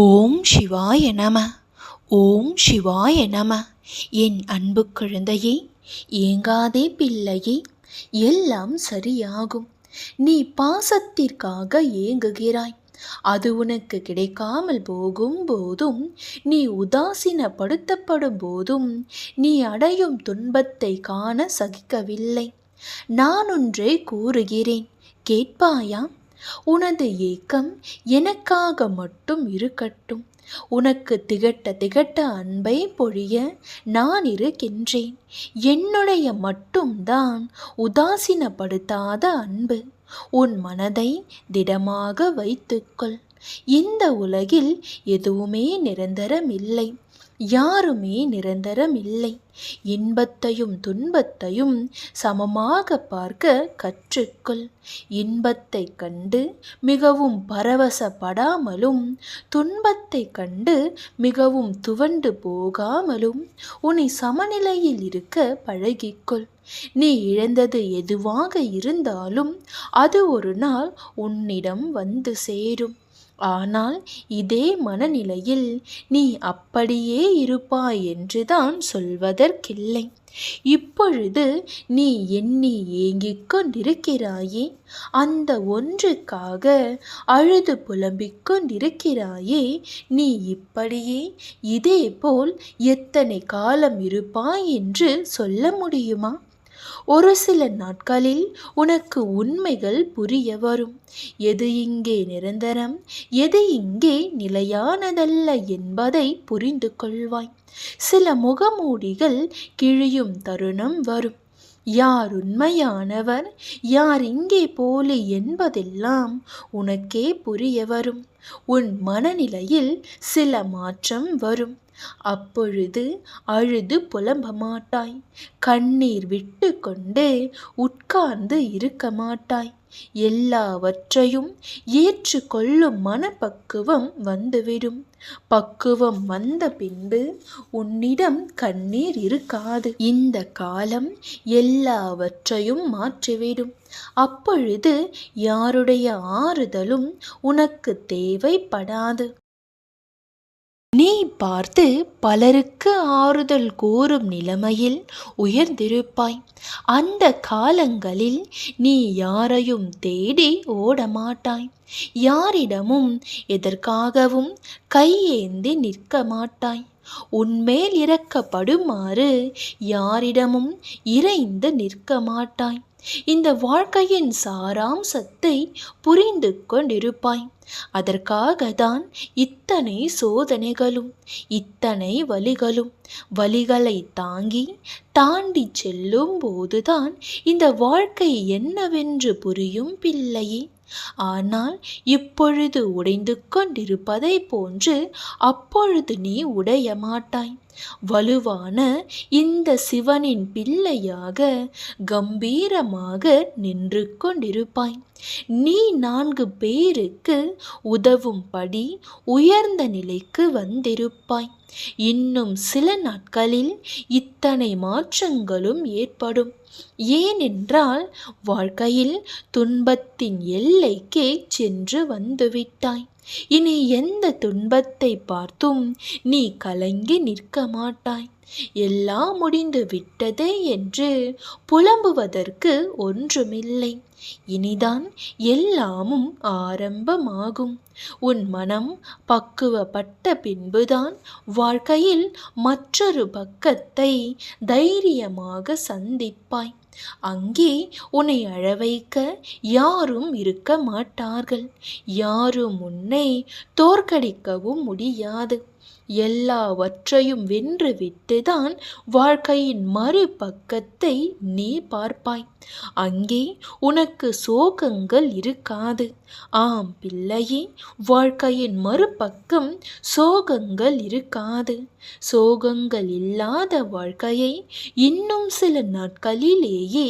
ஓம் சிவாய நம. ஓம் சிவாய நம. என் அன்பு குழந்தையே ஏங்காதே பிள்ளையே எல்லாம் சரியாகும். நீ பாசத்திற்காக ஏங்குகிறாய். அது உனக்கு கிடைக்காமல் போகும் போதும் நீ உதாசீனப்படுத்தப்படும் போதும் நீ அடையும் துன்பத்தை காண சகிக்கவில்லை. நான் ஒன்றை கூறுகிறேன். கேட்பாயா? உனது ஏக்கம் எனக்காக மட்டும் இருக்கட்டும். உனக்கு திகட்ட திகட்ட அன்பை பொழிய நான் இருக்கின்றேன். என்னுடைய மட்டும்தான் உதாசீனப்படுத்தாத அன்பு. உன் மனதை திடமாக வைத்துக்கொள். இந்த உலகில் எதுவுமே நிரந்தரமில்லை. யாருமே நிரந்தரம் இல்லை. இன்பத்தையும் துன்பத்தையும் சமமாக பார்க்க கற்றுக்கொள். இன்பத்தை கண்டு மிகவும் பரவசப்படாமலும் துன்பத்தை கண்டு மிகவும் துவண்டு போகாமலும் உன்னை சமநிலையில் இருக்க பழகிக்கொள். நீ இழந்தது எதுவாக இருந்தாலும் அது ஒரு நாள் உன்னிடம் வந்து சேரும். ஆனால் இதே மனநிலையில் நீ அப்படியே இருப்பாய் என்றுதான் சொல்வதற்கில்லை. இப்பொழுது நீ எண்ணி ஏங்கிக் கொண்டிருக்கிறாயே அந்த ஒன்றுக்காக அழுது புலம்பிக் கொண்டிருக்கிறாயே நீ இப்படியே இதேபோல் எத்தனை காலம் இருப்பாய் என்று சொல்ல முடியுமா? ஒரு சில நாட்களில் உனக்கு உண்மைகள் புரிய வரும். எது இங்கே நிரந்தரம்? எது இங்கே நிலையானதல்ல என்பதை புரிந்து கொள்வாய். சில முகமூடிகள் கிழியும் தருணம் வரும். யார் உண்மையானவர்? யார் இங்கே போலி என்பதெல்லாம் உனக்கே புரிய வரும். உன் மனநிலையில் சில மாற்றம் வரும். அப்பொழுது அழுது புலம்ப மாட்டாய் கண்ணீர் விட்டு கொண்டு உட்கார்ந்து இருக்க மாட்டாய் எல்லாவற்றையும் ஏற்றுக்கொள்ளும் மனப்பக்குவம் வந்துவிடும். பக்குவம் வந்த பின்பு உன்னிடம் கண்ணீர் இருக்காது. இந்த காலம் எல்லாவற்றையும் மாற்றிவிடும். அப்பொழுது யாருடைய ஆறுதலும் உனக்கு தேவைப்படாது. நீ பார்த்து பலருக்கு ஆறுதல் கூறும் நிலைமையில் உயர்ந்திருப்பாய். அந்த காலங்களில் நீ யாரையும் தேடி ஓடமாட்டாய். யாரிடமும் எதற்காகவும் கையேந்தி நிற்க மாட்டாய் உன்மேல் இறக்கப்படுமாறு யாரிடமும் இறைந்து நிற்க மாட்டாய் இந்த வாழ்க்கையின் சாராம்சத்தை புரிந்து கொண்டிருப்பாய். அதற்காக தான் இத்தனை சோதனைகளும் இத்தனை வலிகளும் வலிகளை தாங்கி தாண்டி செல்லும் போதுதான் இந்த வாழ்க்கை என்னவென்று புரியும் பிள்ளையே. ஆனால் இப்பொழுது உடைந்து கொண்டிருப்பதை போன்று அப்பொழுது நீ உடைய மாட்டாய். வலுவான இந்த சிவனின் பிள்ளையாக கம்பீரமாக நின்று கொண்டிருப்பாய். நீ நான்கு பேருக்கு உதவும்படி உயர்ந்த நிலைக்கு வந்திருப்பாய். இன்னும் சில நாட்களில் இத்தனை மாற்றங்களும் ஏற்படும். ஏனென்றால் வாழ்க்கையில் துன்பத்தின் எல்லைக்கே சென்று வந்துவிட்டாய். இனி எந்த துன்பத்தை பார்த்தும் நீ கலங்கி நிற்க மாட்டாய். எல்லாம் முடிந்து விட்டதே என்று புலம்புவதற்கு ஒன்றுமில்லை. இனிதான் எல்லாமும் ஆரம்பமாகும். உன் மனம் பக்குவப்பட்ட பின்புதான் வாழ்க்கையில் மற்றொரு பக்கத்தை தைரியமாக சந்திப்பாய். அங்கே உன்னை அழவைக்க யாரும் இருக்க மாட்டார்கள். யாரும் உன்னை தோற்கடிக்கவும் முடியாது. எல்லாவற்றையும் வென்றுவிட்டுதான் வாழ்க்கையின் மறுபக்கத்தை நீ பார்ப்பாய். அங்கே உனக்கு சோகங்கள் இருக்காது. ஆம் பிள்ளையே வாழ்க்கையின் மறுபக்கம் சோகங்கள் இருக்காது. சோகங்கள் இல்லாத வாழ்க்கையை இன்னும் சில நாட்களிலேயே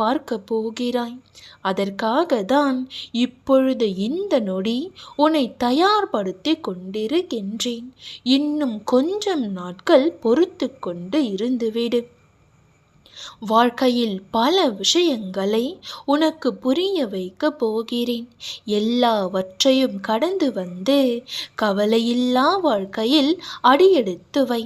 பார்க்க போகிறாய். அதற்காக தான் இப்பொழுது இந்த நொடி உன்னை தயார்படுத்தி கொண்டிருக்கின்றேன். இன்னும் கொஞ்சம் நாட்கள் பொறுத்து கொண்டு இருந்துவிடு. வாழ்க்கையில் பல விஷயங்களை உனக்கு புரிய வைக்கப் போகிறேன். எல்லாவற்றையும் கடந்து வந்து கவலையில்லா வாழ்க்கையில் அடியெடுத்து வை.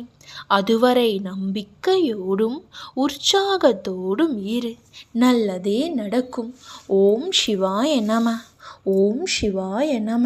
அதுவரை நம்பிக்கையோடும் உற்சாகத்தோடும் இரு. நல்லதே நடக்கும். ஓம் சிவாய நம. ஓம் சிவாய நம.